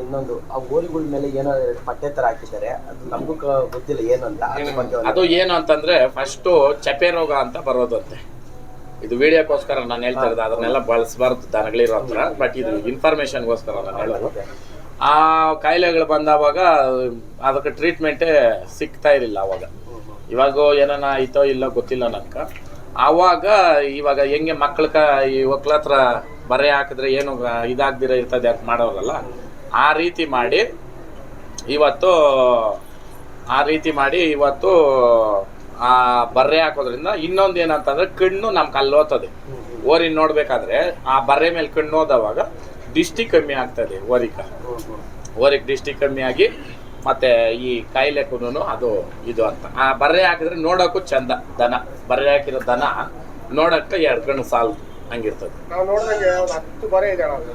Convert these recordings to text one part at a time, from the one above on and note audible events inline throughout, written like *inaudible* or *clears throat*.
ಇನ್ನೊಂದು ಆ ಗೋಲಿಗಳ ಮೇಲೆ ಏನೋ ಪಟ್ಟೆ ತರ ಹಾಕಿದ್ದಾರೆ ಅದು ನಮಗೂ ಗೊತ್ತಿಲ್ಲ ಏನು ಅಂತ ಅದ್ರ ಬಗ್ಗೆ ಒಂದು- ಅದು ಏನು ಅಂತಂದ್ರೆ ಫಸ್ಟ್ ಚಪೆ ರೋಗ ಅಂತ ಬರೋದಂತೆ. ಇದು ವಿಡಿಯೋಕ್ಕೋಸ್ಕರ ನಾನು ಹೇಳ್ತಾ ಇರೋದು ಅದನ್ನೆಲ್ಲ ಬಳಸಬಾರ್ದು ದನಗಳಿರೋ ಹತ್ರ ಬಟ್ ಇದು ಇನ್ಫಾರ್ಮೇಶನ್ಗೋಸ್ಕರ ನಾನು ಹೇಳೋದು. ಆ ಕಾಯಿಲೆಗಳು ಬಂದಾವಾಗ ಅದಕ್ಕೆ ಟ್ರೀಟ್ಮೆಂಟೇ ಸಿಗ್ತಾ ಇರಲಿಲ್ಲ ಅವಾಗ. ಇವಾಗ ಏನಾನ ಆಯ್ತೋ ಇಲ್ಲೋ ಗೊತ್ತಿಲ್ಲ ನನಗೆ. ಆವಾಗ ಇವಾಗ ಹೆಂಗೆ ಮಕ್ಕಳ ಈ ಒಕ್ಕಲತ್ರ ಹತ್ರ ಬರೆ ಹಾಕಿದ್ರೆ ಏನು ಇದಾಗ್ದಿರ ಇರ್ತದೆ ಅಂತ ಮಾಡೋರಲ್ಲ ಆ ರೀತಿ ಮಾಡಿ ಇವತ್ತು, ಆ ರೀತಿ ಮಾಡಿ ಇವತ್ತು, ಆ ಬರ್ರೆ ಹಾಕೋದ್ರಿಂದ ಇನ್ನೊಂದು ಏನಂತಂದ್ರೆ ಕಣ್ಣು ನಮ್ಮ ಕಲ್ಲೋತದೆ. ಓರಿ ನೋಡ್ಬೇಕಾದ್ರೆ ಆ ಬರ್ರೆ ಮೇಲೆ ಕಣ್ಣು ಹೋದವಾಗ ದಿಷ್ಟಿ ಕಮ್ಮಿ ಆಗ್ತದೆ ಓರಿಕ. ಓರಿಗೆ ದಿಷ್ಟಿ ಕಮ್ಮಿ ಆಗಿ ಮತ್ತೆ ಈ ಕಾಯಿಲೆಗೂ ಅದು ಇದು ಅಂತ. ಆ ಬರ್ರೆ ಹಾಕಿದ್ರೆ ನೋಡೋಕ್ಕೂ ಚಂದ, ದನ. ಬರ್ರೆ ಹಾಕಿರೋ ದನ ನೋಡಕ್ಕೆ ಎರಡು ಕಣ್ಣು ಸಾಲು ಹಂಗಿರ್ತದೆ. ನಾವು ನೋಡಿದಂಗೆ ಒಂದು ಹತ್ತು ಬರೆ ಇದೆ ಅಣ್ಣ?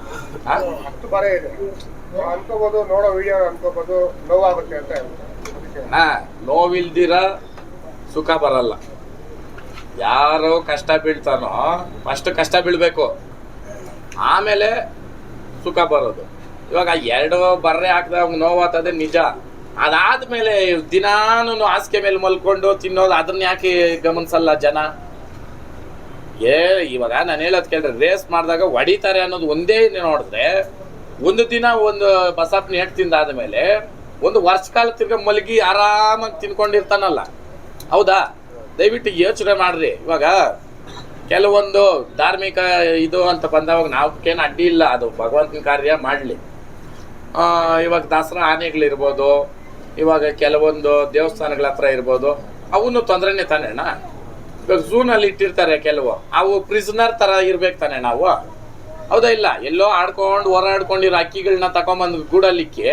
ಹತ್ತು ಬರೆ ಇದೆ. ಅನ್ಕೋಬಹುದು ನೋಡೋ ವಿಡಿಯೋ ಅನ್ಕೋಬಹುದು ನೋವಾಗುತ್ತೆ ಅಂತ ನಾ ನೋವಿಲ್ದಿರ ಸುಖ ಬರಲ್ಲ. ಯಾರೋ ಕಷ್ಟ ಬೀಳ್ತಾನೋ ಫಸ್ಟ್ ಕಷ್ಟ ಬೀಳ್ಬೇಕು. ಆಮೇಲೆ ಸುಖ ಬರೋದು. ಇವಾಗ ಎರಡು ಬರ್ರೆ ಹಾಕಿದಾಗ ನೋವಾತದೆ ನಿಜ. ಅದಾದ್ಮೇಲೆ ದಿನಾನು ಹಾಸಿಗೆ ಮೇಲೆ ಮಲ್ಕೊಂಡು ತಿನ್ನೋದು ಅದನ್ನ ಯಾಕೆ ಗಮನಿಸಲ್ಲ ಜನ? ಏ, ಇವಾಗ ನಾನು ಹೇಳೋದು ಕೇಳ್ರಿ ರೇಸ್ ಮಾಡಿದಾಗ ಹೊಡಿತಾರೆ ಅನ್ನೋದು ಒಂದೇ ನೋಡಿದ್ರೆ, ಒಂದು ದಿನ ಒಂದು ಬಸಪ್ಪನ ಹೆಟ್ ತಿಂದಾದ ಮೇಲೆ ಒಂದು ವರ್ಷ ಕಾಲ ತಿರ್ಗ ಮಲಗಿ ಆರಾಮಾಗಿ ತಿನ್ಕೊಂಡಿರ್ತಾನಲ್ಲ. ಹೌದಾ? ದಯವಿಟ್ಟು ಯೋಚನೆ ಮಾಡ್ರಿ. ಇವಾಗ ಕೆಲವೊಂದು ಧಾರ್ಮಿಕ ಇದು ಅಂತ ಬಂದವಾಗ ನಾವಕ್ಕೇನು ಅಡ್ಡಿ ಇಲ್ಲ, ಅದು ಭಗವಂತನ ಕಾರ್ಯ ಮಾಡಲಿ. ಇವಾಗ ದಸರಾ ಆನೆಗಳಿರ್ಬೋದು, ಇವಾಗ ಕೆಲವೊಂದು ದೇವಸ್ಥಾನಗಳ ಹತ್ರ ಇರ್ಬೋದು, ಅವನು ತೊಂದರೆನೇ ತಾನೇನಾ? ಅಣ್ಣ ಇವಾಗ ಝೂನಲ್ಲಿ ಇಟ್ಟಿರ್ತಾರೆ ಕೆಲವು. ಅವು ಪ್ರಿಸನರ್ ತರ ಇರ್ಬೇಕು ತಾನೆ ನಾವು. ಹೌದಾ ಇಲ್ಲ? ಎಲ್ಲೋ ಆಡ್ಕೊಂಡು ಹೊರಾಡ್ಕೊಂಡಿರೋ ಅಕ್ಕಿಗಳನ್ನ ತಗೊಂಬಂದು ಗೂಡಲಿಕ್ಕೆ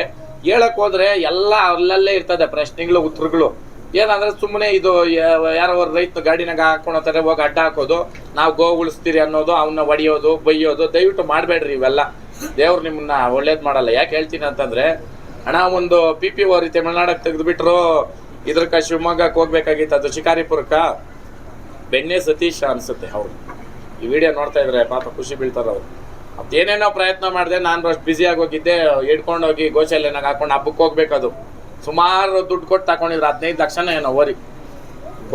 ಹೇಳಕ್ ಹೋದ್ರೆ ಎಲ್ಲ ಅಲ್ಲಲ್ಲೇ ಇರ್ತದೆ ಪ್ರಶ್ನೆಗಳು, ಉತ್ತರಗಳು. ಏನಂದ್ರೆ ಸುಮ್ಮನೆ ಇದು ಯಾರೋ ರೈತ ಗಾಡಿನಾಗ ಹಾಕೊಂಡೋತಾರೆ ಹೋಗಿ ಅಡ್ಡ ಹಾಕೋದು, ನಾವು ಗೋ ಉಳಿಸ್ತೀರಿ ಅನ್ನೋದು ಅವನ್ನ ಹೊಡಿಯೋದು, ಬೈಯೋದು, ದಯವಿಟ್ಟು ಮಾಡಬೇಡ್ರಿ ಇವೆಲ್ಲ. ದೇವ್ರು ನಿಮ್ಮನ್ನ ಒಳ್ಳೇದು ಮಾಡಲ್ಲ. ಯಾಕೆ ಹೇಳ್ತೀನಿ ಅಂತಂದ್ರೆ, ಹಣ ಒಂದು ಪಿ ಪಿ ಓರಿ ತಮಿಳ್ನಾಡಕ್ಕೆ ತೆಗೆದುಬಿಟ್ರು, ಇದ್ರಕ್ಕ ಶಿವಮೊಗ್ಗಕ್ಕೆ ಹೋಗ್ಬೇಕಾಗಿತ್ತು, ಅದು ಶಿಕಾರಿಪುರಕ್ಕ. ಬೆಣ್ಣೆ ಸತೀಶ ಅನ್ಸುತ್ತೆ ಅವ್ರು. ಈ ವಿಡಿಯೋ ನೋಡ್ತಾ ಇದ್ರೆ ಪಾಪ ಖುಷಿ ಬೀಳ್ತಾರೆ ಅವ್ರು. ಅದೇನೇನೋ ಪ್ರಯತ್ನ ಮಾಡಿದೆ, ನಾನು ಅಷ್ಟು ಬ್ಯುಸಿಯಾಗಿ ಹೋಗಿದ್ದೆ ಹಿಡ್ಕೊಂಡು ಹೋಗಿ ಗೋಶಾಲೆನಾಗ ಹಾಕೊಂಡು ಹಬ್ಬಕ್ಕೆ ಹೋಗ್ಬೇಕದು. ಸುಮಾರು ದುಡ್ಡು ಕೊಟ್ಟು ತಗೊಂಡಿದ್ರು ಹದಿನೈದು ಲಕ್ಷನ ಏನೋ ಓರಿ.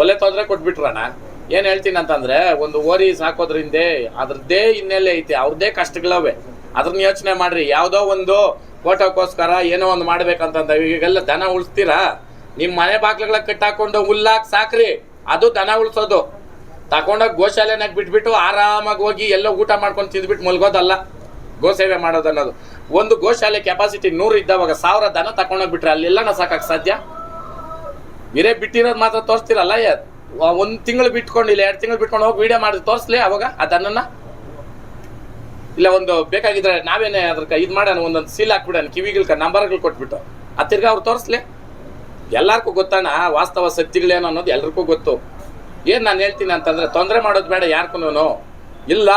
ಒಲೆ ತೊಂದರೆ ಕೊಟ್ಬಿಟ್ರಣ. ಏನು ಹೇಳ್ತೀನಿ ಅಂತಂದ್ರೆ ಒಂದು ಓರಿ ಸಾಕೋದ್ರಿಂದ ಅದ್ರದ್ದೇ ಹಿನ್ನೆಲೆ ಐತೆ ಅವ್ರದ್ದೇ ಕಷ್ಟಗಳವೆ. ಅದ್ರನ್ನ ಯೋಚನೆ ಮಾಡ್ರಿ, ಯಾವುದೋ ಒಂದು ಫೋಟೋಕ್ಕೋಸ್ಕರ ಏನೋ ಒಂದು ಮಾಡ್ಬೇಕಂತಂದ ಈಗೆಲ್ಲ ದನ ಉಳಿಸ್ತೀರಾ? ನಿಮ್ಮ ಮನೆ ಬಾಗ್ಲಗಳ ಕಟ್ಟಾಕೊಂಡು ಹುಲ್ಲಾಕ್ ಸಾಕ್ರಿ, ಅದು ದನ ಉಳಿಸೋದು. ತಗೊಂಡೋಗಿ ಗೋಶಾಲೆನಾಗ ಬಿಟ್ಬಿಟ್ಟು ಆರಾಮಾಗಿ ಹೋಗಿ ಎಲ್ಲೋ ಊಟ ಮಾಡ್ಕೊಂಡು ತಿಂದ್ಬಿಟ್ಟು ಮಲ್ಗೋದಲ್ಲ. ಗೋಸೇವೆ ಮಾಡೋದು ಅನ್ನೋದು ಒಂದು ಗೋಶಾಲೆ ಕೆಪಾಸಿಟಿ ನೂರು ಇದ್ದಾವಾಗ ಸಾವಿರ ದನ ತಗೊಂಡೋಗ್ಬಿಟ್ರೆ ಅಲ್ಲೆಲ್ಲನ ಸಾಕಕ್ಕೆ ಸಾಧ್ಯ? ಇರೇ ಬಿಟ್ಟಿರೋದು ಮಾತ್ರ ತೋರಿಸ್ತಿರಲ್ಲ ಒಂದು ತಿಂಗಳು ಬಿಟ್ಕೊಂಡು ಇಲ್ಲ, ಎರಡು ತಿಂಗಳು ಬಿಟ್ಕೊಂಡು ಹೋಗಿ ವೀಡಿಯೋ ಮಾಡಿ ತೋರಿಸ್ಲಿ ಅವಾಗ ಆ ದನನ್ನ? ಇಲ್ಲ ಒಂದು ಬೇಕಾಗಿದ್ರೆ ನಾವೇನೇ ಅದ್ರ ಇದು ಮಾಡೋಣ, ಒಂದೊಂದು ಸೀಲ್ ಹಾಕ್ಬಿಡೋಣ ನಂಬರ್ ನಂಬರ್ಗಳು ಕೊಟ್ಬಿಟ್ಟು. ಆ ಅವ್ರು ತೋರಿಸ್ಲಿ? ಎಲ್ಲರಿಗೂ ಗೊತ್ತಣ್ಣ, ವಾಸ್ತವ ಸತ್ಯಗಳೇನು ಅನ್ನೋದು ಎಲ್ರಿಗೂ ಗೊತ್ತು. ಏನು ನಾನು ಹೇಳ್ತೀನಿ ಅಂತಂದ್ರೆ ತೊಂದರೆ ಮಾಡೋದು ಬೇಡ ಯಾರ್ಗೂ ಇಲ್ಲ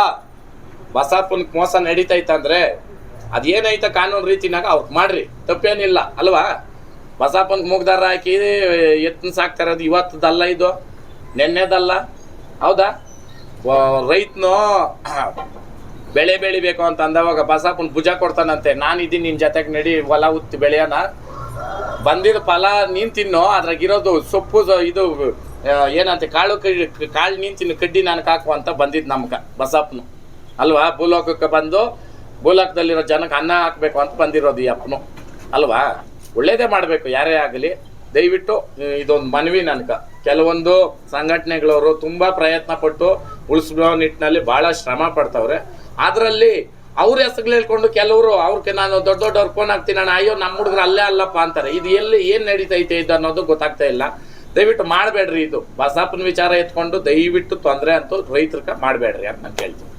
ಬಸಾಪುನಕ್ಕೆ ಮೋಸ ನಡೀತೈತಂದ್ರೆ ಅದೇನೈತ ಕಾನೂನು ರೀತಿನಾಗ ಅವ್ರು ಮಾಡ್ರಿ, ತಪ್ಪೇನಿಲ್ಲ, ಅಲ್ವಾ? ಬಸಾಪನ್ ಮುಗ್ದಾರ ಹಾಕಿ ಎತ್ತನ ಸಾಕ್ತಾರೆ ಅದು ಇವತ್ತದಲ್ಲ ಇದು, ನೆನ್ನೆದಲ್ಲ, ಹೌದಾ? ರೈತನು *clears throat* ಬೆಳೆ ಬೆಳಿಬೇಕು ಅಂತ ಅಂದವಾಗ ಬಸಾಪನ್ ಭುಜ ಕೊಡ್ತಾನಂತೆ, ನಾನು ಇದೀನಿ ನಿನ್ನ ಜೊತೆಗೆ ನಡಿ, ಹೊಲ ಉತ್ತಿ ಬೆಳೆಯೋಣ. ಬಂದಿರೋ ಫಲ ನೀನ್ ತಿನ್ನು ಅದ್ರಾಗಿರೋದು ಸೊಪ್ಪು ಇದು ಏನಂತೆ, ಕಾಳು ಕಡ್ಡಿ ಕಾಳು ನಿಂತಿನ ಕಡ್ಡಿ ನನಗೆ ಹಾಕು ಅಂತ ಬಂದಿದ್ದು ನಮ್ಗೆ, ಬಸಪ್ಪನು. ಅಲ್ವಾ? ಭೂಲೋಕಕ್ಕೆ ಬಂದು ಭೂಲೋಕದಲ್ಲಿರೋ ಜನಕ್ಕೆ ಅನ್ನ ಹಾಕಬೇಕು ಅಂತ ಬಂದಿರೋದು ಈ ಅಪ್ಪನು. ಅಲ್ವಾ? ಒಳ್ಳೇದೇ ಮಾಡಬೇಕು, ಯಾರೇ ಆಗಲಿ. ದಯವಿಟ್ಟು ಇದೊಂದು ಮನವಿ ನನಗೆ. ಕೆಲವೊಂದು ಸಂಘಟನೆಗಳವರು ತುಂಬ ಪ್ರಯತ್ನ ಪಟ್ಟು ಉಳಿಸೋ ನಿಟ್ಟಿನಲ್ಲಿ ಬಹಳ ಶ್ರಮ ಪಡ್ತವ್ರೆ. ಅದರಲ್ಲಿ ಅವ್ರ ಹೆಸರು ಹೇಳ್ಕೊಂಡು ಕೆಲವರು ಅವ್ರಿಗೆ ನಾನು ದೊಡ್ಡ ದೊಡ್ಡವ್ರು ಫೋನ್ ಹಾಕ್ತೀನಿ ಅಣ್ಣ, ಅಯ್ಯೋ ನಮ್ಮ ಹುಡುಗರು ಅಲ್ಲೇ ಅಲ್ಲಪ್ಪ ಅಂತಾರೆ. ಇದು ಎಲ್ಲಿ ಏನು ನಡೀತೈತೆ ಇದು ಅನ್ನೋದು ಗೊತ್ತಾಗ್ತಾ ಇಲ್ಲ. ದಯವಿಟ್ಟು ಮಾಡಬೇಡ್ರಿ ಇದು. ಬಸಪ್ಪನ ವಿಚಾರ ಎತ್ಕೊಂಡು ದಯವಿಟ್ಟು ತೊಂದರೆ ಅಂತೂ ರೈತರ ಮಾಡಬೇಡ್ರಿ ಅಂತ ನಾನು ಕೇಳ್ತೀನಿ.